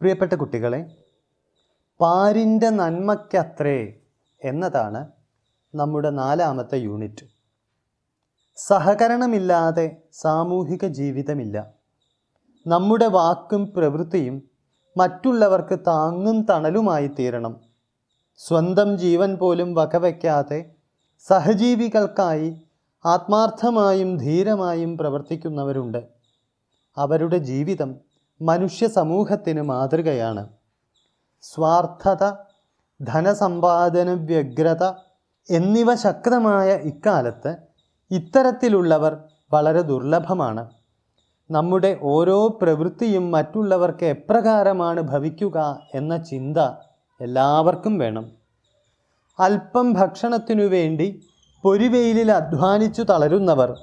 പ്രിയപ്പെട്ട കുട്ടികളെ പാരിന്റെ നന്മയ്ക്കത്രേ എന്നതാണ് നമ്മുടെ നാലാമത്തെ യൂണിറ്റ്. സഹകരണമില്ലാതെ സാമൂഹിക ജീവിതമില്ല. നമ്മുടെ വാക്കും പ്രവൃത്തിയും മറ്റുള്ളവർക്ക് താങ്ങും തണലുമായി തീരണം. സ്വന്തം ജീവൻ പോലും വകവയ്ക്കാതെ സഹജീവികൾക്കായി ആത്മാർത്ഥമായും ധീരമായും പ്രവർത്തിക്കുന്നവരുണ്ട്. അവരുടെ ജീവിതം മനുഷ്യ സമൂഹത്തിന് മാതൃകയാണ്. സ്വാർത്ഥത ധനസമ്പാദന വ്യഗ്രത എന്നിവ ശക്തമായ ഇക്കാലത്ത് ഇത്തരത്തിലുള്ളവർ വളരെ ദുർലഭമാണ്. നമ്മുടെ ഓരോ പ്രവൃത്തിയും മറ്റുള്ളവർക്ക് എപ്രകാരമാണ് ഭവിക്കുക എന്ന ചിന്ത എല്ലാവർക്കും വേണം. അല്പം ഭക്ഷണത്തിനു വേണ്ടി പൊരിവെയിലിൽ അധ്വാനിച്ചു തളരുന്നവർ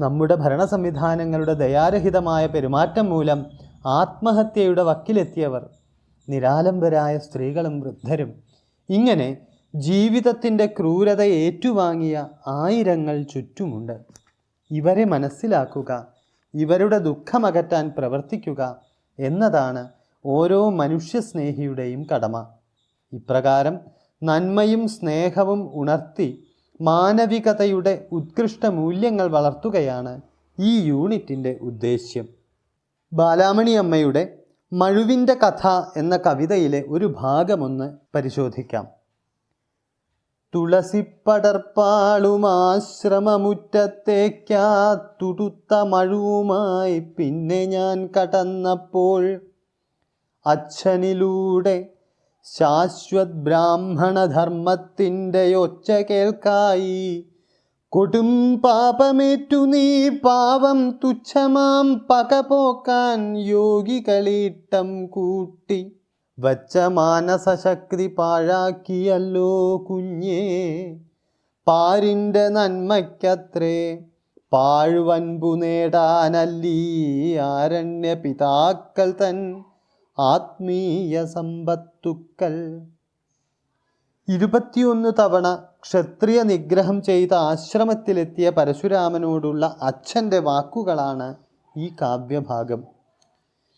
നമ്മുടെ ഭരണ സംവിധാനങ്ങളുടെ ദയാരഹിതമായ പെരുമാറ്റം മൂലം ആത്മഹത്യയുടെ വക്കിലെത്തിയവർ നിരാലംബരായ സ്ത്രീകളും വൃദ്ധരും. ഇങ്ങനെ ജീവിതത്തിന്റെ ക്രൂരത ഏറ്റുവാങ്ങിയ ആയിരങ്ങൾ ചുറ്റുമുണ്ട്. ഇവരെ മനസ്സിലാക്കുക ഇവരുടെ ദുഃഖമകറ്റാൻ പ്രവർത്തിക്കുക എന്നതാണ് ഓരോ മനുഷ്യസ്നേഹിയുടെയും കടമ. ഇപ്രകാരം നന്മയും സ്നേഹവും ഉണർത്തി മാനവികതയുടെ ഉത്കൃഷ്ട മൂല്യങ്ങൾ വളർത്തുകയാണ് ഈ യൂണിറ്റിന്റെ ഉദ്ദേശ്യം. ബാലാമണി അമ്മയുടെ മഴുവിന്റെ കഥ എന്ന കവിതയിലെ ഒരു ഭാഗമൊന്ന് പരിശോധിക്കാം. തുളസിപ്പടർപ്പാളുമാശ്രമമുറ്റത്തേക്കാ തുടുത്ത മഴുവുമായി പിന്നെ ഞാൻ കടന്നപ്പോൾ അച്ഛനിലൂടെ ശാശ്വത് ബ്രാഹ്മണധർമ്മത്തിന്റെ ഒച്ച കേൾക്കായി. കൊടും പാപമേറ്റു നീ പാവം തുച്ഛമാം പകപോക്കാൻ യോഗികളിട്ടം കൂട്ടി. വച്ച മാനസശക്തി പാഴാക്കിയല്ലോ കുഞ്ഞേ. പാരിന്റെ നന്മയ്ക്കത്രേ പാഴ്വൻപു നേടാനല്ലീ ആരണ്യ പിതാക്കൾ തൻ ആത്മീയ സമ്പത്തുക്കൾ. ഇരുപത്തിയൊന്ന് തവണ ക്ഷത്രിയ നിഗ്രഹം ചെയ്ത ആശ്രമത്തിലെത്തിയ പരശുരാമനോടുള്ള അച്ഛന്റെ വാക്കുകളാണ് ഈ കാവ്യഭാഗം.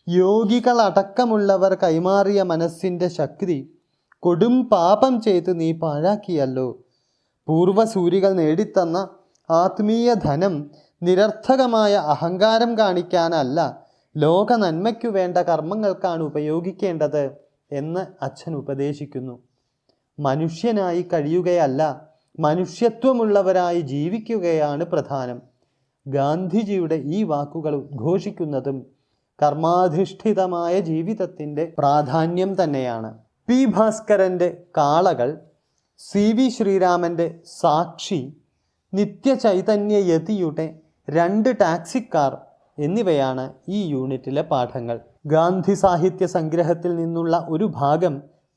യോഗികളടക്കമുള്ളവർ കൈമാറിയ മനസ്സിന്റെ ശക്തി കൊടും പാപം ചെയ്ത് നീ പാഴാക്കിയല്ലോ. പൂർവസൂരികൾ നേടിത്തന്ന ആത്മീയ ധനം നിരർത്ഥകമായ അഹങ്കാരം കാണിക്കാനല്ല ലോക നന്മയ്ക്കു വേണ്ട കർമ്മങ്ങൾക്കാണ് ഉപയോഗിക്കേണ്ടത് എന്ന് അച്ഛൻ ഉപദേശിക്കുന്നു. മനുഷ്യനായി കഴിയുകയല്ല മനുഷ്യത്വമുള്ളവരായി ജീവിക്കുകയാണ് പ്രധാനം. ഗാന്ധിജിയുടെ ഈ വാക്കുകൾ ഉദ്ഘോഷിക്കുന്നതും കർമാധിഷ്ഠിതമായ ജീവിതത്തിന്റെ പ്രാധാന്യം തന്നെയാണ്. പി. ഭാസ്കരന്റെ കാളകൾ സി. വി. ശ്രീരാമന്റെ സാക്ഷി നിത്യചൈതന്യ യതിയുടെ രണ്ട് ടാക്സിക്കാർ എന്നിവയാണ് ഈ യൂണിറ്റിലെ പാഠങ്ങൾ. ഗാന്ധി സാഹിത്യ സംഗ്രഹത്തിൽ നിന്നുള്ള ഒരു ഭാഗം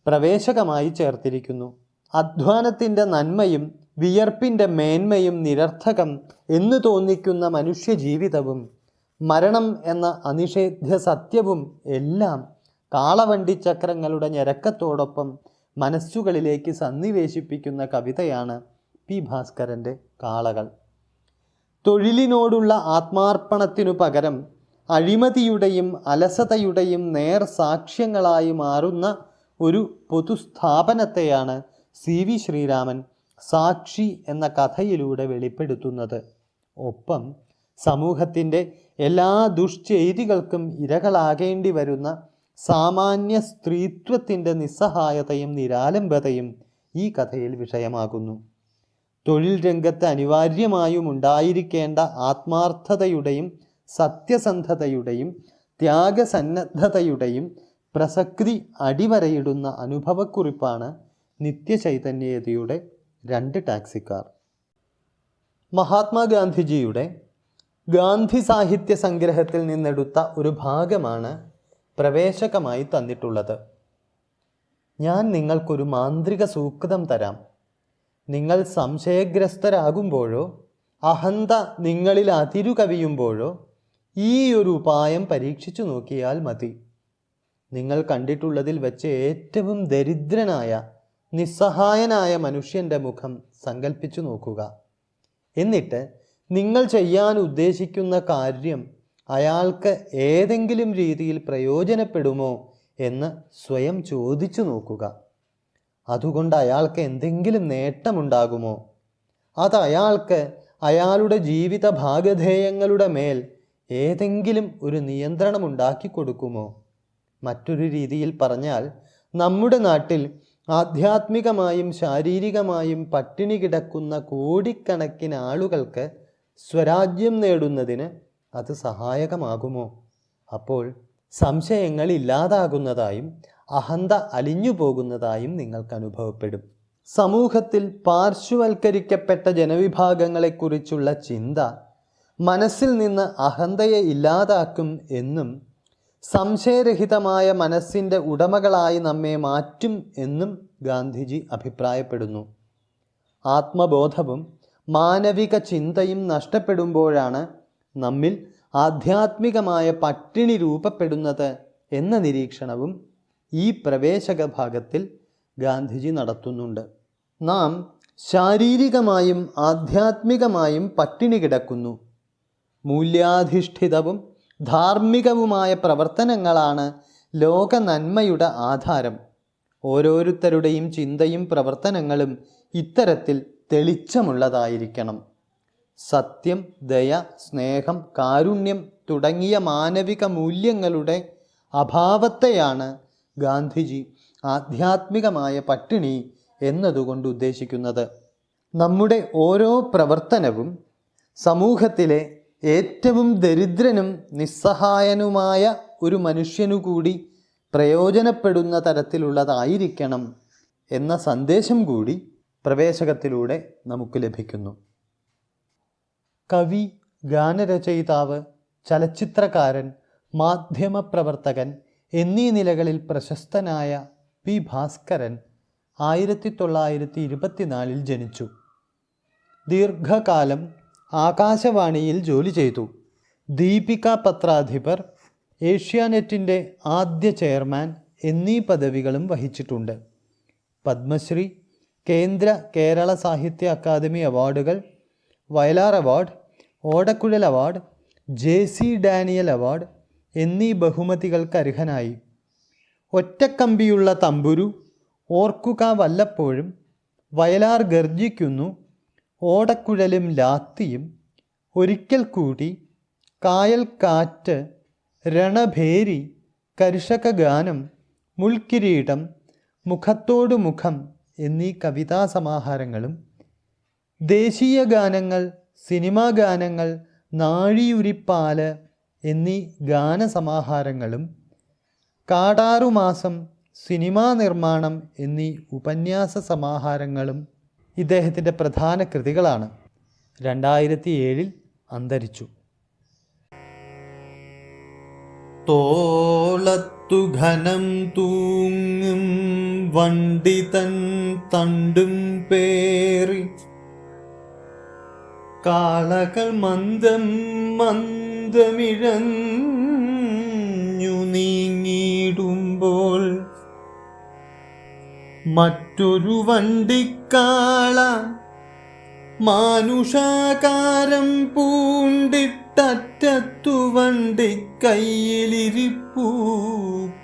പ്രവേശകമായി ചേർത്തിരിക്കുന്നു. അധ്വാനത്തിന്റെ നന്മയും വിയർപ്പിന്റെ മേന്മയും നിരർത്ഥകം എന്ന് തോന്നിക്കുന്ന മനുഷ്യജീവിതവും മരണം എന്ന അനിഷേധ്യ സത്യവും എല്ലാം കാളവണ്ടി ചക്രങ്ങളുടെ ഞരക്കത്തോടൊപ്പം മനസ്സുകളിലേക്ക് സന്നിവേശിപ്പിക്കുന്ന കവിതയാണ് പി. ഭാസ്കരന്റെ കാളകൾ. തൊഴിലിനോടുള്ള ആത്മാർപ്പണത്തിനു പകരം അഴിമതിയുടെയും അലസതയുടെയും നേർ സാക്ഷ്യങ്ങളായി മാറുന്ന ഒരു പൊതുസ്ഥാപനത്തെയാണ് സി വി ശ്രീരാമൻ സാക്ഷി എന്ന കഥയിലൂടെ വെളിപ്പെടുത്തുന്നത്. ഒപ്പം സമൂഹത്തിന്റെ എല്ലാ ദുഷ്ചെയ്തികൾക്കും ഇരകളാകേണ്ടി വരുന്ന സാമാന്യ സ്ത്രീത്വത്തിന്റെ നിസ്സഹായതയും നിരാലംബതയും ഈ കഥയിൽ വിഷയമാകുന്നു. തൊഴിൽ രംഗത്ത് അനിവാര്യമായും ഉണ്ടായിരിക്കേണ്ട ആത്മാർത്ഥതയുടെയും സത്യസന്ധതയുടെയും ത്യാഗസന്നദ്ധതയുടെയും പ്രസക്തി അടിവരയിടുന്ന അനുഭവക്കുറിപ്പാണ് നിത്യചൈതന്യതയുടെ രണ്ട് ടാക്സിക്കാർ. മഹാത്മാഗാന്ധിജിയുടെ ഗാന്ധി സാഹിത്യ സംഗ്രഹത്തിൽ നിന്നെടുത്ത ഒരു ഭാഗമാണ് പ്രവേശകമായി തന്നിട്ടുള്ളത്. ഞാൻ നിങ്ങൾക്കൊരു മാന്ത്രിക സൂക്തം തരാം. നിങ്ങൾ സംശയഗ്രസ്തരാകുമ്പോഴോ അഹന്ത നിങ്ങളിൽ അതിരുകവിയുമ്പോഴോ ഈ ഒരു ഉപായം പരീക്ഷിച്ചു നോക്കിയാൽ മതി. നിങ്ങൾ കണ്ടിട്ടുള്ളതിൽ വെച്ച് ഏറ്റവും ദരിദ്രനായ നിസ്സഹായനായ മനുഷ്യന്റെ മുഖം സങ്കല്പിച്ചു നോക്കുക. എന്നിട്ട് നിങ്ങൾ ചെയ്യാൻ ഉദ്ദേശിക്കുന്ന കാര്യം അയാൾക്ക് ഏതെങ്കിലും രീതിയിൽ പ്രയോജനപ്പെടുമോ എന്ന് സ്വയം ചോദിച്ചു നോക്കുക. അതുകൊണ്ട് അയാൾക്ക് എന്തെങ്കിലും നേട്ടമുണ്ടാകുമോ? അത് അയാൾക്ക് അയാളുടെ ജീവിത ഭാഗധേയങ്ങളുടെ മേൽ ഏതെങ്കിലും ഒരു നിയന്ത്രണം ഉണ്ടാക്കി കൊടുക്കുമോ? മറ്റൊരു രീതിയിൽ പറഞ്ഞാൽ നമ്മുടെ നാട്ടിൽ ആധ്യാത്മികമായും ശാരീരികമായും പട്ടിണി കിടക്കുന്ന കോടിക്കണക്കിന് ആളുകൾക്ക് സ്വരാജ്യം നേടുന്നതിന് അത് സഹായകമാകുമോ? അപ്പോൾ സംശയങ്ങൾ ഇല്ലാതാകുന്നതായും അഹന്ത അലിഞ്ഞു പോകുന്നതായും നിങ്ങൾക്ക് അനുഭവപ്പെടും. സമൂഹത്തിൽ പാർശ്വവൽക്കരിക്കപ്പെട്ട ജനവിഭാഗങ്ങളെക്കുറിച്ചുള്ള ചിന്ത മനസ്സിൽ നിന്ന് അഹന്തയെ ഇല്ലാതാക്കും എന്നും സംശയരഹിതമായ മനസ്സിന്റെ ഉടമകളായി നമ്മെ മാറ്റും എന്നും ഗാന്ധിജി അഭിപ്രായപ്പെടുന്നു. ആത്മബോധവും മാനവിക ചിന്തയും നഷ്ടപ്പെടുമ്പോഴാണ് നമ്മിൽ ആധ്യാത്മികമായ പട്ടിണി രൂപപ്പെടുന്നത് എന്ന നിരീക്ഷണവും ഈ പ്രവേശക ഭാഗത്തിൽ ഗാന്ധിജി നടത്തുന്നുണ്ട്. നാം ശാരീരികമായും ആധ്യാത്മികമായും പട്ടിണി കിടക്കുന്നു. മൂല്യാധിഷ്ഠിതവും ധാർമ്മികവുമായ പ്രവർത്തനങ്ങളാണ് ലോക നന്മയുടെ ആധാരം. ഓരോരുത്തരുടെയും ചിന്തയും പ്രവർത്തനങ്ങളും ഇത്തരത്തിൽ തെളിച്ചമുള്ളതായിരിക്കണം. സത്യം ദയ സ്നേഹം കാരുണ്യം തുടങ്ങിയ മാനവിക മൂല്യങ്ങളുടെ അഭാവത്തെയാണ് ഗാന്ധിജി ആധ്യാത്മികമായ പട്ടിണി എന്നതുകൊണ്ട് ഉദ്ദേശിക്കുന്നത് നമ്മുടെ ഓരോ പ്രവർത്തനവും സമൂഹത്തിലെ ഏറ്റവും ദരിദ്രനും നിസ്സഹായനുമായ ഒരു മനുഷ്യനു കൂടി പ്രയോജനപ്പെടുന്ന തരത്തിലുള്ളതായിരിക്കണം എന്ന സന്ദേശം കൂടി പ്രവേശകത്തിലൂടെ നമുക്ക് ലഭിക്കുന്നു. കവി ഗാനരചയിതാവ് ചലച്ചിത്രകാരൻ മാധ്യമപ്രവർത്തകൻ എന്നീ നിലകളിൽ പ്രശസ്തനായ പി ഭാസ്കരൻ ആയിരത്തി തൊള്ളായിരത്തി ഇരുപത്തിനാലിൽ ജനിച്ചു. ദീർഘകാലം ആകാശവാണിയിൽ ജോലി ചെയ്തു. ദീപിക പത്രാധിപർ ഏഷ്യാനെറ്റിന്റെ ആദ്യ ചെയർമാൻ എന്നീ പദവികളും വഹിച്ചിട്ടുണ്ട്. പത്മശ്രീ കേന്ദ്ര കേരള സാഹിത്യ അക്കാദമി അവാർഡുകൾ Vayalar award Odakkuzhal award J C Daniel award എന്നീ ബഹുമതികൾക്ക് അർഹനായി. ഒറ്റക്കമ്പിയുള്ള തമ്പുരു ഓർക്കുക വല്ലപ്പോഴും വയലാർ ഗർജിക്കുന്നു ഓടക്കുഴലും ലാത്തിയും ഒരിക്കൽ കൂടി കായൽ കാറ്റ് രണഭേരി കർഷക ഗാനം മുൾക്കിരീടം മുഖത്തോടു മുഖം എന്നീ കവിതാസമാഹാരങ്ങളും ദേശീയ ഗാനങ്ങൾ സിനിമാ ഗാനങ്ങൾ നാഴിയുരിപ്പാൽ എന്നീ ഗാനസമാഹാരങ്ങളും കാടാറുമാസം സിനിമാ നിർമ്മാണം എന്നീ ഉപന്യാസ സമാഹാരങ്ങളും ഇദ്ദേഹത്തിന്റെ പ്രധാന കൃതികളാണ്. രണ്ടായിരത്തി ഏഴിൽ അന്തരിച്ചു. തോളത്തു ഘനം തൂങ്ങും വണ്ടി തൻ തണ്ടും പേറി. കാളകൾ മന്ദം മന്ദമിഴഞ്ഞു മറ്റൊരു വണ്ടിക്കാള മാനുഷാകാരം പൂണ്ടിട്ടറ്റത്തു വണ്ടി കയ്യിലിരിപ്പൂ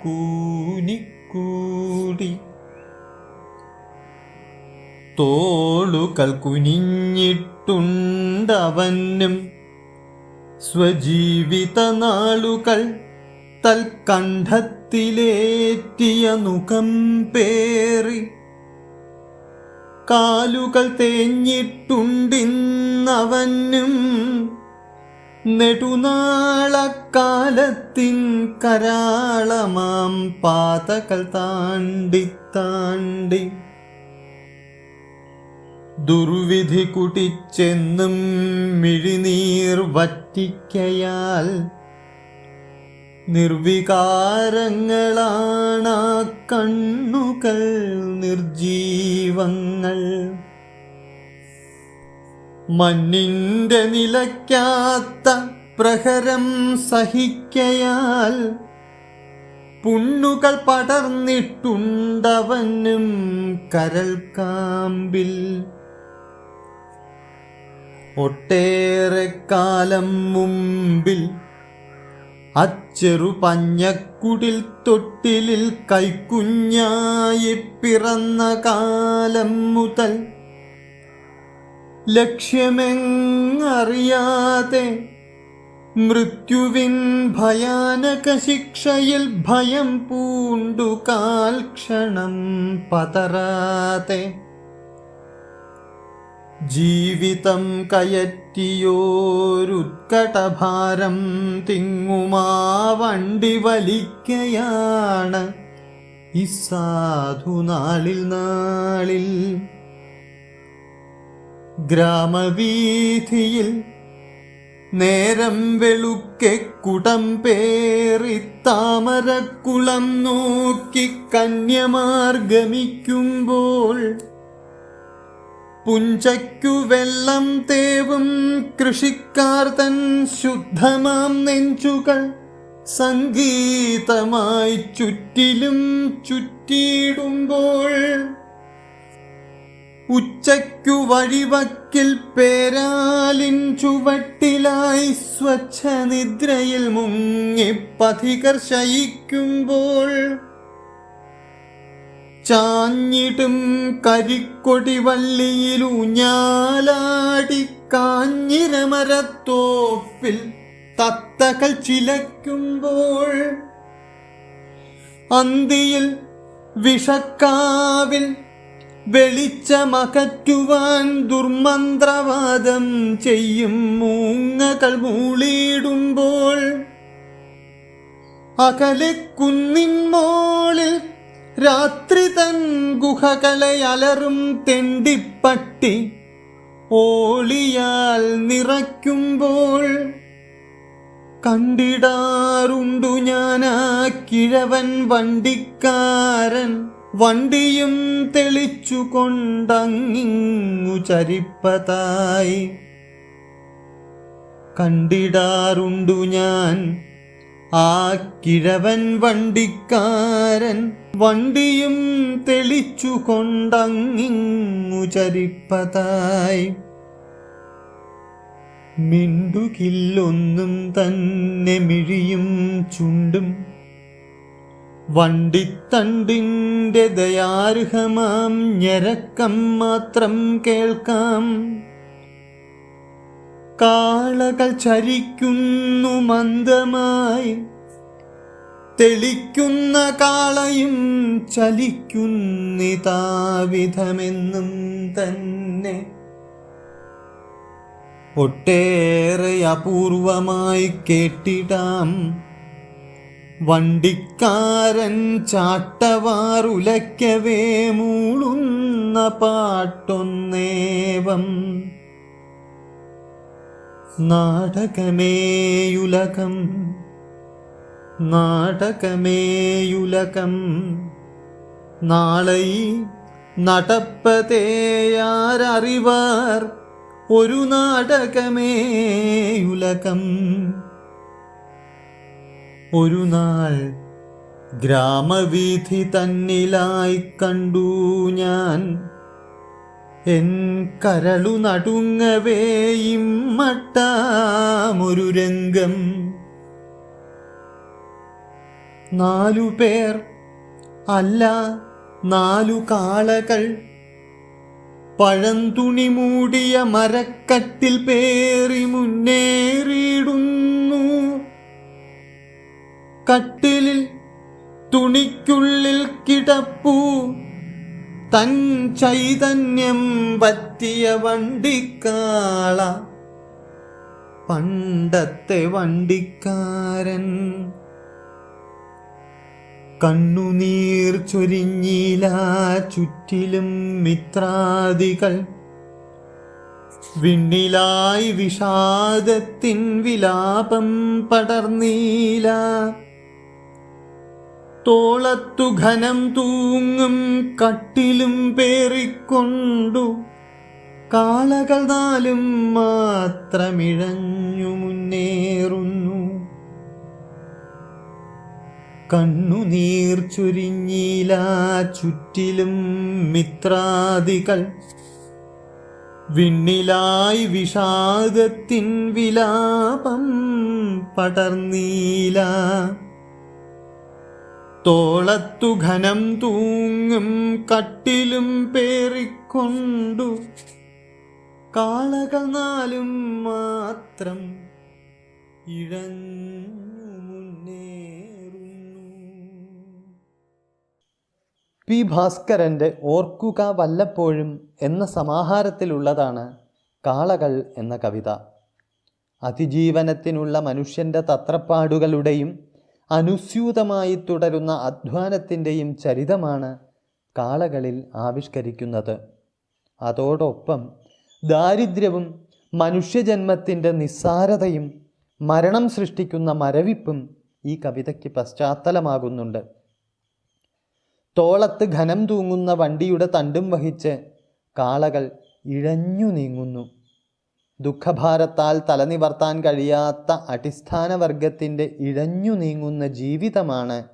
കൂനിക്കൂടി. തോളുകൾ കുനിഞ്ഞിട്ടുണ്ടവനും സ്വജീവിത നാളുകൾ തൽക്കണ്ഠത്തിലേറ്റിയ മുഖം പേറി കാലുകൾ തേഞ്ഞിട്ടുണ്ടിന്നവനും നെടുനാളക്കാലത്തിൻ കരാളമാം പാതകൾ താണ്ടി താണ്ടി. ദുർവിധി കുടിച്ചെന്നും മിഴിനീർ വറ്റിക്കയാൽ നിർവികാരങ്ങളാണാ കണ്ണുകൾ നിർജീവങ്ങൾ. മണ്ണിന്റെ നിലയ്ക്കാത്ത പ്രഹരം സഹിക്കയാൽ പുണ്ണുകൾ പടർന്നിട്ടുണ്ടവനും കരൾ കാമ്പിൽ ഒട്ടേറെ കാലം മുമ്പിൽ അച്ചെറു പഞ്ഞക്കുടിൽ തൊട്ടിലിൽ കൈക്കുഞ്ഞായി പിറന്ന കാലം മുതൽ ലക്ഷ്യമെങ്ങറിയാതെ മൃത്യുവിൻ ഭയാനക ശിക്ഷയിൽ ഭയം പൂണ്ടു കാൽക്ഷണം പതരാതെ ജീവിതം കയറ്റിയോരുത്കടഭാരം തിങ്ങുമാ വണ്ടി വലിക്കയാണ്. ഈ സാധു നാളിൽ ഗ്രാമവീഥിയിൽ നേരം വെളുക്കെ കുടം പേറി താമരക്കുളം നോക്കി കന്യമാർഗമിക്കുമ്പോൾ പുഞ്ചയ്ക്കു വെള്ളം തേവും കൃഷിക്കാർ തൻ ശുദ്ധമാം നെഞ്ചുകൾ. സംഗീതമായി ചുറ്റിലും ചുറ്റിയിടുമ്പോൾ ഉച്ചയ്ക്കു വഴിവക്കിൽ പേരാലിൻ ചുവട്ടിലായി സ്വച്ഛനിദ്രയിൽ നിദ്രയിൽ മുങ്ങി പഥികർ ശയിക്കുമ്പോൾ ചാഞ്ഞിടും കരിക്കൊടി വള്ളിയിലൂഞ്ഞാലാടി കാഞ്ഞിരമരത്തോപ്പിൽ തത്തകൾ ചിലയ്ക്കുമ്പോൾ അന്തിയിൽ വിഷക്കാവിൽ വെളിച്ചമകറ്റുവാൻ ദുർമന്ത്രവാദം ചെയ്യും മൂങ്ങകൾ മൂളിയിടുമ്പോൾ അകലെ കുന്നിൻ മോളിൽ രാത്രി തൻ ഗുഹകലയലറും തെണ്ടിപ്പട്ടി ഓളിയാൽ നിറയ്ക്കുമ്പോൾ കണ്ടിടാറുണ്ടു ഞാനാ കിഴവൻ വണ്ടിക്കാരൻ. വണ്ടിയും തെളിച്ചു കൊണ്ടങ്ങിങ്ങു ചരിപ്പതായി. കണ്ടിടാറുണ്ടു ഞാൻ ആ കിഴവൻ വണ്ടിക്കാരൻ. വണ്ടിയും തെളിച്ചു കൊണ്ടങ്ങിങ്ങു ചരിപ്പതായി. മിണ്ടുകില്ലൊന്നും തന്നെ മിഴിയും ചുണ്ടും. വണ്ടിത്തണ്ടിന്റെ ദയാർഹമാം ഞരക്കം മാത്രം കേൾക്കാം. കാളകൾ ചരിക്കുന്നു മന്ദമായി. തെളിക്കുന്ന കാളയും ചലിക്കുന്നിതാവിധമെന്നും തന്നെ. ഒട്ടേറെ അപൂർവമായി കേട്ടിടാം. വണ്ടിക്കാരൻ ചാട്ടവാറുലയ്ക്കവേ മൂളുന്ന പാട്ടൊന്നേവം. നാടകമേയുലകം നാടകമേയുലകം. നാളെ നടപ്പതേയാരറിവാർ ഒരു നാടകമേയുലകം. ഒരു നാൾ ഗ്രാമവീഥി തന്നിലായി കണ്ടു ഞാൻ. എൻ കരളു നടുങ്ങവേ ഇമ്മട്ടാമൊരു രംഗം. നാലു പേർ അല്ല നാലു കാളകൾ. പഴന്തുണി മൂടിയ മരക്കട്ടിൽ പേറി മുന്നേറിയിടുന്നു. കട്ടിലിൽ തുണിക്കുള്ളിൽ കിടപ്പു. തൻ ചൈതന്യം പറ്റിയ വണ്ടിക്കാള. പണ്ടത്തെ വണ്ടിക്കാരൻ കണ്ണുനീർ ചൊരിഞ്ഞില ചുറ്റിലും മിത്രാദികൾ. വിണ്ണിലായി വിഷാദത്തിൻ വിലാപം പടർന്നീല. തോളത്തു ഘനം തൂങ്ങും കട്ടിലും പേറിക്കൊണ്ടു. കാളകൾ നാലും മാത്രമിഴഞ്ഞു മുന്നേറുന്നു. കണ്ണുനീർ ചുരിഞ്ഞീല ചുറ്റിലും മിത്രാദികൾ. വിണ്ണിലായി വിഷാദത്തിൻ വിലാപം പടർന്നീല. തോളത്തു ഘനം തൂങ്ങും കട്ടിലും പേറിക്കൊണ്ടു. കാളകൾ നാലും മാത്രം ഇഴഞ്ഞു പി ഭാസ്കരന്റെ ഓർക്കുക വല്ലപ്പോഴും എന്ന സമാഹാരത്തിലുള്ളതാണ് കാളകൾ എന്ന കവിത. അതിജീവനത്തിനുള്ള മനുഷ്യന്റെ തത്രപ്പാടുകളുടെയും അനുസ്യൂതമായി തുടരുന്ന അധ്വാനത്തിന്റെയും ചരിതമാണ് കാളകളിൽ ആവിഷ്കരിക്കുന്നത്. അതോടൊപ്പം ദാരിദ്ര്യവും മനുഷ്യജന്മത്തിന്റെ നിസ്സാരതയും മരണം സൃഷ്ടിക്കുന്ന മരവിപ്പും ഈ കവിതയ്ക്ക് പശ്ചാത്തലമാകുന്നുണ്ട്. തോളത്ത് ഘനം തൂങ്ങുന്ന വണ്ടിയുടെ തണ്ടും വഹിച്ച് കാളകൾ ഇഴഞ്ഞു നീങ്ങുന്നു. ദുഃഖഭാരത്താൽ തലനിവർത്താൻ കഴിയാത്ത അടിസ്ഥാനവർഗത്തിന്റെ ഇഴഞ്ഞു നീങ്ങുന്ന ജീവിതമാണ്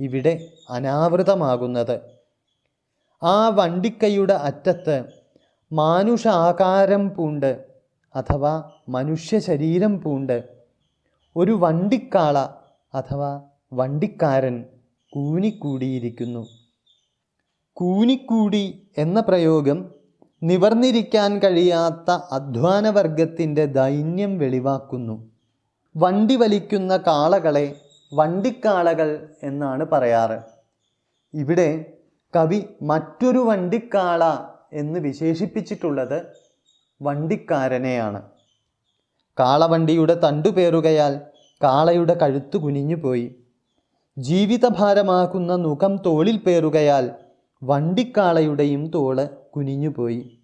ഇവിടെ അനാവൃതമാകുന്നത്. ആ വണ്ടിക്കൈയുടെ അറ്റത്ത് മാനുഷ ആകാരം പൂണ്ട് അഥവാ മനുഷ്യ ശരീരം പൂണ്ട് ഒരു വണ്ടിക്കാള അഥവാ വണ്ടിക്കാരൻ കൂനിക്കൂടിയിരിക്കുന്നു കൂനിക്കൂടി എന്ന പ്രയോഗം നിവർന്നിരിക്കാൻ കഴിയാത്ത അധ്വാനവർഗത്തിന്റെ ദൈന്യം വെളിവാക്കുന്നു. വണ്ടി വലിക്കുന്ന കാളകളെ വണ്ടിക്കാളകൾ എന്നാണ് പറയാറ്. ഇവിടെ കവി മറ്റൊരു വണ്ടിക്കാള എന്ന് വിശേഷിപ്പിച്ചിട്ടുള്ളത് വണ്ടിക്കാരനെയാണ്. കാളവണ്ടിയുടെ തണ്ടുപേറുകയാൽ കാളയുടെ കഴുത്ത് കുനിഞ്ഞുപോയി. ജീവിതഭാരമാകുന്ന മുഖം തോളിൽ പേറുകയാൽ വണ്ടിക്കാളയുടെയും തോൾ കുനിഞ്ഞുപോയി.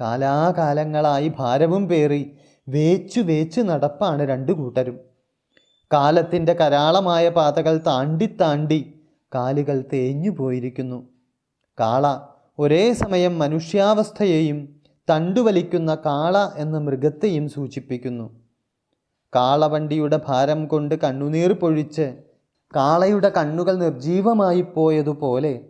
കാലാകാലങ്ങളായി ഭാരവും പേറി വേച്ചു വേച്ച് നടപ്പാണ് രണ്ടു കൂട്ടരും. കാലത്തിന്റെ കരാളമായ പാതകൾ താണ്ടി താണ്ടി കാലുകൾ തേഞ്ഞു പോയിരിക്കുന്നു. കാള ഒരേ സമയം മനുഷ്യാവസ്ഥയെയും തണ്ടുവലിക്കുന്ന കാള എന്ന മൃഗത്തെയും സൂചിപ്പിക്കുന്നു. കാളവണ്ടിയുടെ ഭാരം കൊണ്ട് കണ്ണുനീർ പൊഴിച്ച് കാളയുടെ കണ്ണുകൾ നിർജീവമായി പോയതുപോലെ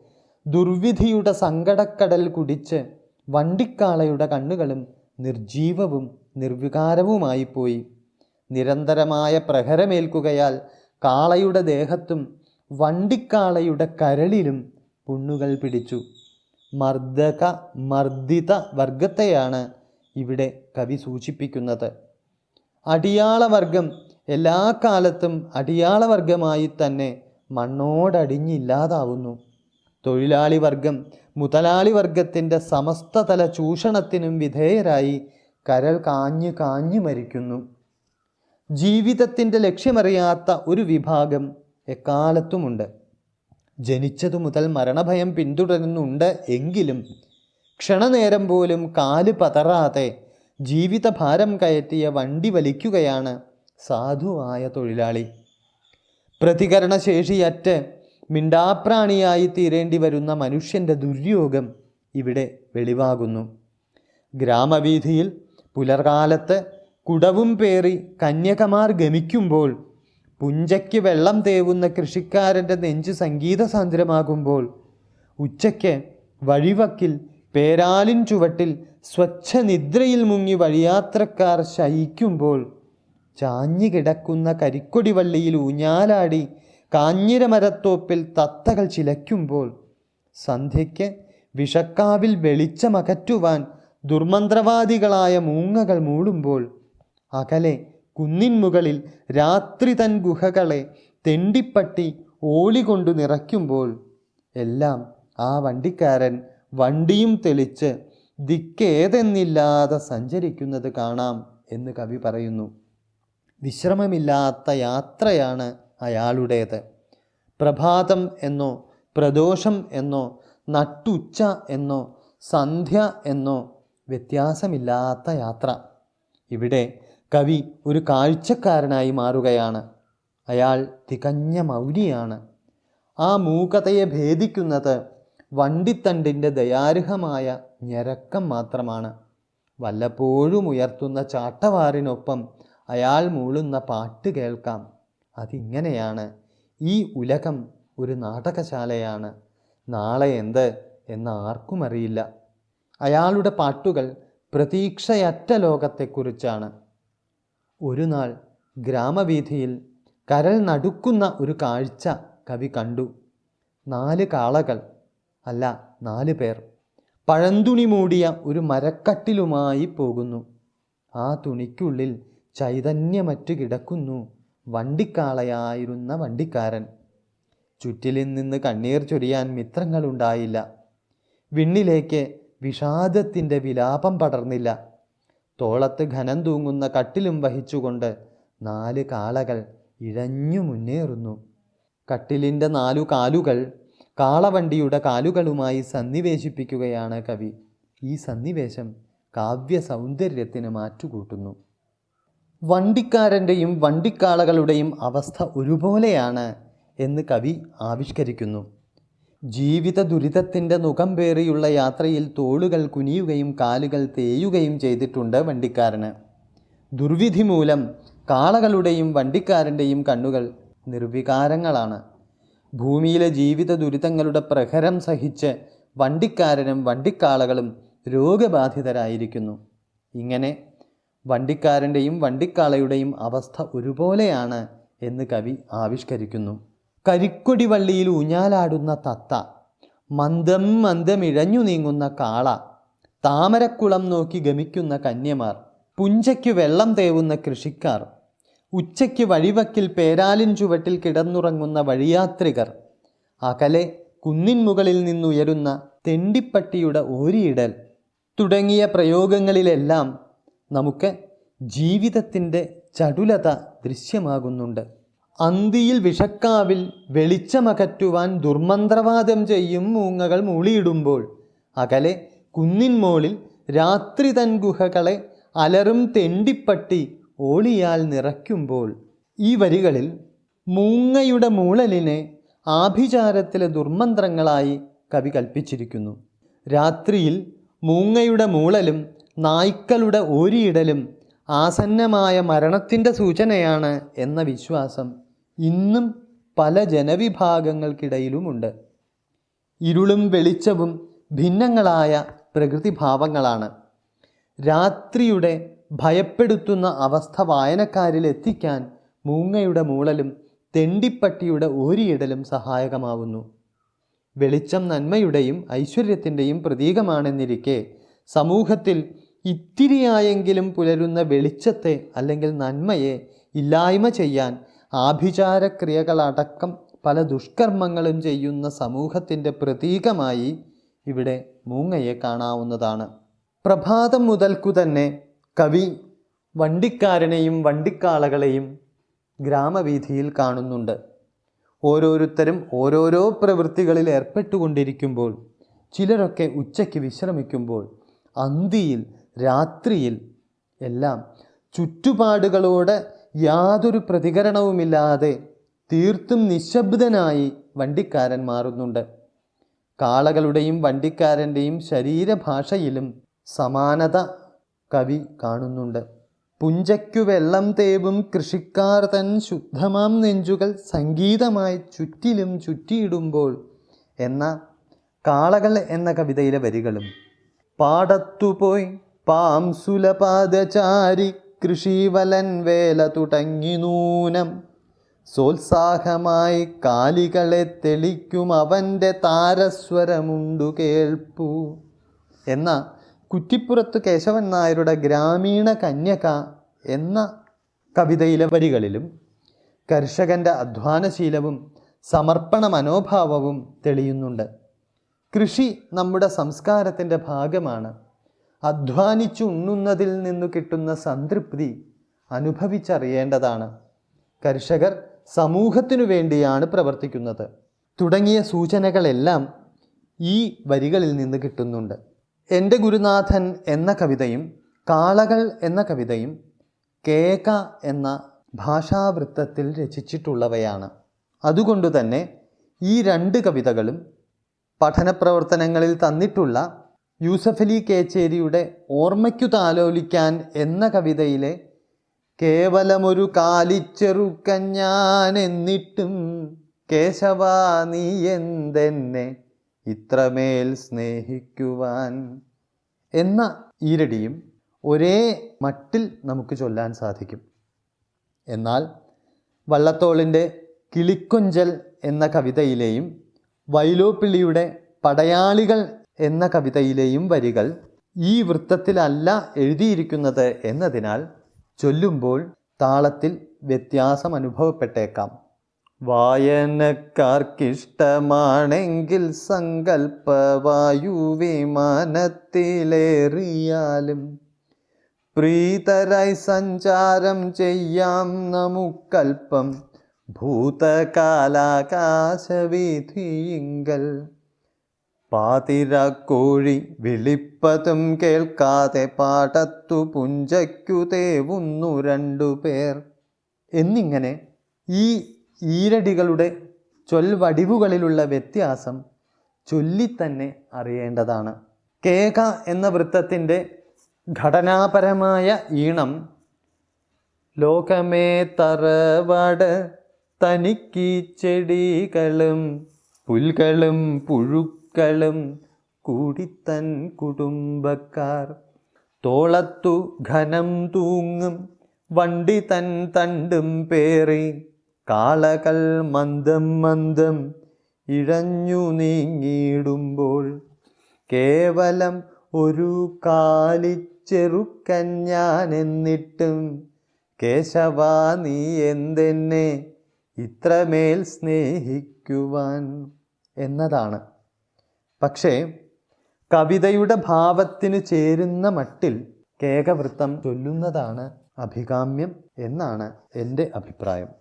ദുർവിധിയുടെ സങ്കടക്കടൽ കുടിച്ച് വണ്ടിക്കാളയുടെ കണ്ണുകളും നിർജീവവും നിർവികാരവുമായിപ്പോയി. നിരന്തരമായ പ്രഹരമേൽക്കുകയാൽ കാളയുടെ ദേഹത്തും വണ്ടിക്കാളയുടെ കരളിലും പുണ്ണുകൾ പിടിച്ചു. മർദ്ദക മർദ്ദിത വർഗത്തെയാണ് ഇവിടെ കവി സൂചിപ്പിക്കുന്നത്. അടിയാളവർഗം എല്ലാ കാലത്തും അടിയാളവർഗമായി തന്നെ മണ്ണോടടിഞ്ഞില്ലാതാവുന്നു. തൊഴിലാളി വർഗം മുതലാളി വർഗത്തിന്റെ സമസ്തതല ചൂഷണത്തിനും വിധേയരായി കരൾ കാഞ്ഞു കാഞ്ഞു മരിക്കുന്നു. ജീവിതത്തിന്റെ ലക്ഷ്യമറിയാത്ത ഒരു വിഭാഗം എക്കാലത്തുമുണ്ട്. ജനിച്ചതു മുതൽ മരണഭയം പിന്തുടരുന്നുണ്ട് എങ്കിലും ക്ഷണനേരം പോലും കാൽ പതറാതെ ജീവിതഭാരം കയറ്റിയ വണ്ടി വലിക്കുകയാണ് സാധുവായ തൊഴിലാളി. പ്രതികരണശേഷിയറ്റ് മിണ്ടാപ്രാണിയായി തീരേണ്ടി വരുന്ന മനുഷ്യന്റെ ദുര്യോഗം ഇവിടെ വെളിവാകുന്നു. ഗ്രാമവീഥിയിൽ പുലർകാലത്ത് കുടവും പേറി കന്യകമാർ ഗമിക്കുമ്പോൾ പുഞ്ചയ്ക്ക് വെള്ളം തേവുന്ന കൃഷിക്കാരന്റെ നെഞ്ച് സംഗീത സാന്ദ്രമാകുമ്പോൾ ഉച്ചയ്ക്ക് വഴിവക്കിൽ പേരാലിൻ ചുവട്ടിൽ സ്വച്ഛനിദ്രയിൽ മുങ്ങി വഴിയാത്രക്കാർ ശയിക്കുമ്പോൾ ചാഞ്ഞുകിടക്കുന്ന കരിക്കൊടി വള്ളിയിൽ ഊഞ്ഞാലാടി കാഞ്ഞിരമരത്തോപ്പിൽ തത്തകൾ ചിലയ്ക്കുമ്പോൾ സന്ധ്യയ്ക്ക് വിഷക്കാവിൽ വെളിച്ചമകറ്റുവാൻ ദുർമന്ത്രവാദികളായ മൂങ്ങകൾ മൂളുമ്പോൾ അകലെ കുന്നിൻ മുകളിൽ രാത്രി തൻ ഗുഹകളെ തെണ്ടിപ്പട്ടി ഓളികൊണ്ടു നിറയ്ക്കുമ്പോൾ എല്ലാം ആ വണ്ടിക്കാരൻ വണ്ടിയും തെളിച്ച് ദിക്കേതെന്നില്ലാതെ സഞ്ചരിക്കുന്നത് കാണാം എന്ന് കവി പറയുന്നു. വിശ്രമമില്ലാത്ത യാത്രയാണ് അയാളുടേത്. പ്രഭാതം എന്നോ പ്രദോഷം എന്നോ നട്ടുച്ച എന്നോ സന്ധ്യ എന്നോ വ്യത്യാസമില്ലാത്ത യാത്ര. ഇവിടെ കവി ഒരു കാഴ്ചക്കാരനായി മാറുകയാണ്. അയാൾ തികഞ്ഞ മൗലിയാണ്. ആ മൂകതയെ ഭേദിക്കുന്നത് വണ്ടിത്തണ്ടിന്റെ ദയാർഹമായ ഞരക്കം മാത്രമാണ്. വല്ലപ്പോഴും ഉയർത്തുന്ന ചാട്ടവാറിനൊപ്പം അയാൾ മൂളുന്ന പാട്ട് കേൾക്കാം. അതിങ്ങനെയാണ്. ഈ ഉലകം ഒരു നാടകശാലയാണ്. നാളെ എന്ത് എന്ന് ആർക്കും അറിയില്ല. അയാളുടെ പാട്ടുകൾ പ്രതീക്ഷയറ്റ ലോകത്തെക്കുറിച്ചാണ്. ഒരു നാൾ ഗ്രാമവീഥിയിൽ കരൽ നടുക്കുന്ന ഒരു കാഴ്ച കവി കണ്ടു. നാല് കാളകൾ അല്ല നാല് പേർ. പഴന്തുണി മൂടിയ ഒരു മരക്കട്ടിലുമായി പോകുന്നു. ആ തുണിക്കുള്ളിൽ ചൈതന്യമറ്റു കിടക്കുന്നു. വണ്ടിക്കാളയായിരുന്ന വണ്ടിക്കാരൻ. ചുറ്റിലിൽ നിന്ന് കണ്ണീർ ചൊരിയാൻ മിത്രങ്ങളുണ്ടായില്ല. വിണ്ണിലേക്ക് വിഷാദത്തിന്റെ വിലാപം പടർന്നില്ല. തോളത്ത് ഘനം തൂങ്ങുന്ന കട്ടിലും വഹിച്ചുകൊണ്ട് നാല് കാളകൾ ഇഴഞ്ഞു മുന്നേറുന്നു. കട്ടിലിന്റെ നാലു കാലുകൾ കാളവണ്ടിയുടെ കാലുകളുമായി സന്നിവേശിപ്പിക്കുകയാണ് കവി. ഈ സന്നിവേശം കാവ്യ സൗന്ദര്യത്തിന് മാറ്റുകൂട്ടുന്നു. വണ്ടിക്കാരന്റെയും വണ്ടിക്കാളകളുടെയും അവസ്ഥ ഒരുപോലെയാണ് എന്ന് കവി ആവിഷ്കരിക്കുന്നു. ജീവിത ദുരിതത്തിന്റെ മുഖം പേറിയുള്ള യാത്രയിൽ തോളുകൾ കുനിയുകയും കാലുകൾ തേയുകയും ചെയ്തിട്ടുണ്ട് വണ്ടിക്കാരന്. ദുർവിധി മൂലം കാളകളുടെയും വണ്ടിക്കാരന്റെയും കണ്ണുകൾ നിർവികാരങ്ങളാണ്. ഭൂമിയിലെ ജീവിത ദുരിതങ്ങളുടെ പ്രഹരം സഹിച്ച് വണ്ടിക്കാരനും വണ്ടിക്കാളകളും രോഗബാധിതരായിരിക്കുന്നു. ഇങ്ങനെ വണ്ടിക്കാരന്റെയും വണ്ടിക്കാളയുടെയും അവസ്ഥ ഒരുപോലെയാണ് എന്ന് കവി ആവിഷ്കരിക്കുന്നു. കരിക്കൊടി വള്ളിയിൽ ഊഞ്ഞാലാടുന്ന തത്ത മന്ദം മന്ദമിഴഞ്ഞു നീങ്ങുന്ന കാള താമരക്കുളം നോക്കി ഗമിക്കുന്ന കന്യമാർ പുഞ്ചയ്ക്ക് വെള്ളം തേവുന്ന കൃഷിക്കാർ ഉച്ചയ്ക്ക് വഴിവക്കിൽ പേരാലിൻ ചുവട്ടിൽ കിടന്നുറങ്ങുന്ന വഴിയാത്രികർ അകലെ കുന്നിൻ മുകളിൽ നിന്നുയരുന്ന തെണ്ടിപ്പട്ടിയുടെ ഓരിയിടൽ തുടങ്ങിയ പ്രയോഗങ്ങളിലെല്ലാം നമുക്ക് ജീവിതത്തിന്റെ ചടുലത ദൃശ്യമാകുന്നുണ്ട്. അന്തിയിൽ വിഷക്കാവിൽ വെളിച്ചമകറ്റുവാൻ ദുർമന്ത്രവാദം ചെയ്യും മൂങ്ങകൾ മൂളിയിടുമ്പോൾ. അകലെ കുന്നിൻമോളിൽ രാത്രി തൻ ഗുഹകളെ അലറും തെണ്ടിപ്പട്ടി ഓളിയാൽ നിറയ്ക്കുമ്പോൾ. ഈ വരികളിൽ മൂങ്ങയുടെ മൂളലിനെ ആഭിചാരത്തിലെ ദുർമന്ത്രങ്ങളായി കവി കൽപ്പിച്ചിരിക്കുന്നു. രാത്രിയിൽ മൂങ്ങയുടെ മൂളലും നായ്ക്കളുടെ ഒരിടലും ആസന്നമായ മരണത്തിന്റെ സൂചനയാണ് എന്ന വിശ്വാസം ഇന്നും പല ജനവിഭാഗങ്ങൾക്കിടയിലുമുണ്ട്. ഇരുളും വെളിച്ചവും ഭിന്നങ്ങളായ പ്രകൃതിഭാവങ്ങളാണ്. രാത്രിയുടെ ഭയപ്പെടുത്തുന്ന അവസ്ഥ വായനക്കാരിൽ എത്തിക്കാൻ മൂങ്ങയുടെ മൂളലും തെണ്ടിപ്പട്ടിയുടെ ഒരിടലും സഹായകമാവുന്നു. വെളിച്ചം നന്മയുടെയും ഐശ്വര്യത്തിന്റെയും പ്രതീകമാണെന്നിരിക്കെ സമൂഹത്തിൽ ഇത്തിരിയായെങ്കിലും പുലരുന്ന വെളിച്ചത്തെ അല്ലെങ്കിൽ നന്മയെ ഇല്ലായ്മ ചെയ്യാൻ ആഭിചാരക്രിയകളടക്കം പല ദുഷ്കർമ്മങ്ങളും ചെയ്യുന്ന സമൂഹത്തിന്റെ പ്രതീകമായി ഇവിടെ മൂങ്ങയെ കാണാവുന്നതാണ്. പ്രഭാതം മുതൽക്കു തന്നെ കവി വണ്ടിക്കാരനെയും വണ്ടിക്കാളകളെയും ഗ്രാമവീഥിയിൽ കാണുന്നുണ്ട്. ഓരോരുത്തരും ഓരോരോ പ്രവൃത്തികളിൽ ഏർപ്പെട്ടുകൊണ്ടിരിക്കുമ്പോൾ ചിലരൊക്കെ ഉച്ചയ്ക്ക് വിശ്രമിക്കുമ്പോൾ അന്തിയിൽ രാത്രിയിൽ എല്ലാം ചുറ്റുപാടുകളോട് യാതൊരു പ്രതികരണവുമില്ലാതെ തീർത്തും നിശബ്ദനായി വണ്ടിക്കാരൻ മാറുന്നുണ്ട്. കാളകളുടെയും വണ്ടിക്കാരന്റെയും ശരീരഭാഷയിലും സമാനത കവി കാണുന്നുണ്ട്. പുഞ്ചയ്ക്കു വെള്ളം തേവും കൃഷിക്കാർ തൻ ശുദ്ധമാം നെഞ്ചുകൾ സംഗീതമായി ചുറ്റിലും ചുറ്റിയിടുമ്പോൾ എന്ന കാളകൾ എന്ന കവിതയിലെ വരികളും പാടത്തുപോയി പാംസുലപാദചാരി കൃഷിവലൻ വേല തുടങ്ങി നൂനം. സോത്സാഹമായി കാലികളെ തെളിക്കും അവന്റെ താരസ്വരമുണ്ടു കേൾപ്പു. എന്ന കുറ്റിപ്പുറത്ത് കേശവൻ നായരുടെ ഗ്രാമീണ കന്യക എന്ന കവിതയിലെ വരികളിലും കർഷകന്റെ അധ്വാനശീലവും സമർപ്പണ മനോഭാവവും തെളിയുന്നുണ്ട്. കൃഷി നമ്മുടെ സംസ്കാരത്തിന്റെ ഭാഗമാണ്. അധ്വാനിച്ചു ഉണ്ണുന്നതിൽ നിന്നു കിട്ടുന്ന സംതൃപ്തി അനുഭവിച്ചറിയേണ്ടതാണ്. കർഷകർ സമൂഹത്തിനു വേണ്ടിയാണ് പ്രവർത്തിക്കുന്നത്. തുടങ്ങിയ സൂചനകളെല്ലാം ഈ വരികളിൽ നിന്ന് കിട്ടുന്നുണ്ട്. എന്റെ ഗുരുനാഥൻ എന്ന കവിതയും കാളകൾ എന്ന കവിതയും കേക എന്ന ഭാഷാവൃത്തത്തിൽ രചിച്ചിട്ടുള്ളവയാണ്. അതുകൊണ്ടുതന്നെ ഈ രണ്ട് കവിതകളും പഠനപ്രവർത്തനങ്ങളിൽ തന്നിട്ടുള്ള യൂസഫലി കേച്ചേരിയുടെ ഓർമ്മയ്ക്കു താലോലിക്കാൻ എന്ന കവിതയിലെ കേവലമൊരു കാലിച്ചെറുക്കൻ ഞാൻ എന്നിട്ടും കേശവ നീ എന്തെന്നെ ഇത്രമേൽ സ്നേഹിക്കുവാൻ എന്ന ഈരടിയും ഒരേ മട്ടിൽ നമുക്ക് ചൊല്ലാൻ സാധിക്കും. എന്നാൽ വള്ളത്തോളിന്റെ കിളിക്കൊഞ്ചൽ എന്ന കവിതയിലെയും വൈലോപ്പിള്ളിയുടെ പടയാളികൾ എന്ന കവിതയിലെയും വരികൾ ഈ വൃത്തത്തിലല്ല എഴുതിയിരിക്കുന്നത് എന്നതിനാൽ ചൊല്ലുമ്പോൾ താളത്തിൽ വ്യത്യാസം അനുഭവപ്പെട്ടേക്കാം. വായനക്കാർക്കിഷ്ടമാണെങ്കിൽ സങ്കല്പവായു വിമാനത്തിലേറിയാലും പ്രീതരായി സഞ്ചാരം ചെയ്യാം നമുക്കൽപ്പം ഭൂതകാലാകാശവീഥിയിങ്കൽ. പാതിരാക്കോഴി വിളിപ്പതും കേൾക്കാതെ പാടത്തു പുഞ്ചയ്ക്കു തേവുന്നു രണ്ടുപേർ എന്നിങ്ങനെ ഈ ഈരടികളുടെ ചൊൽവടിവുകളിലുള്ള വ്യത്യാസം ചൊല്ലിത്തന്നെ അറിയേണ്ടതാണ്. കേക എന്ന വൃത്തത്തിന്റെ ഘടനാപരമായ ഈണം ലോകമേ തറവട് തനിക്ക് ചെടികളും പുൽകളും പുഴുക്കളും കൂടിത്തൻ കുടുംബക്കാർ. തോളത്തു ഘനം തൂങ്ങും വണ്ടി തൻ തണ്ടും പേറി. കാളകൾ മന്ദം മന്ദം ഇഴഞ്ഞു നീങ്ങിയിടുമ്പോൾ കേവലം ഒരു കാലിച്ചെറുക്കൻ ഞാൻ എന്നിട്ടും കേശവ നീ എന്തെന്നെ ഇത്രമേൽ സ്നേഹിക്കുവാൻ എന്നതാണ്. പക്ഷേ കവിതയുടെ ഭാവത്തിന് ചേരുന്ന മട്ടിൽ കേകവൃത്തം ചൊല്ലുന്നതാണ് അഭികാമ്യം എന്നാണ് എന്റെ അഭിപ്രായം.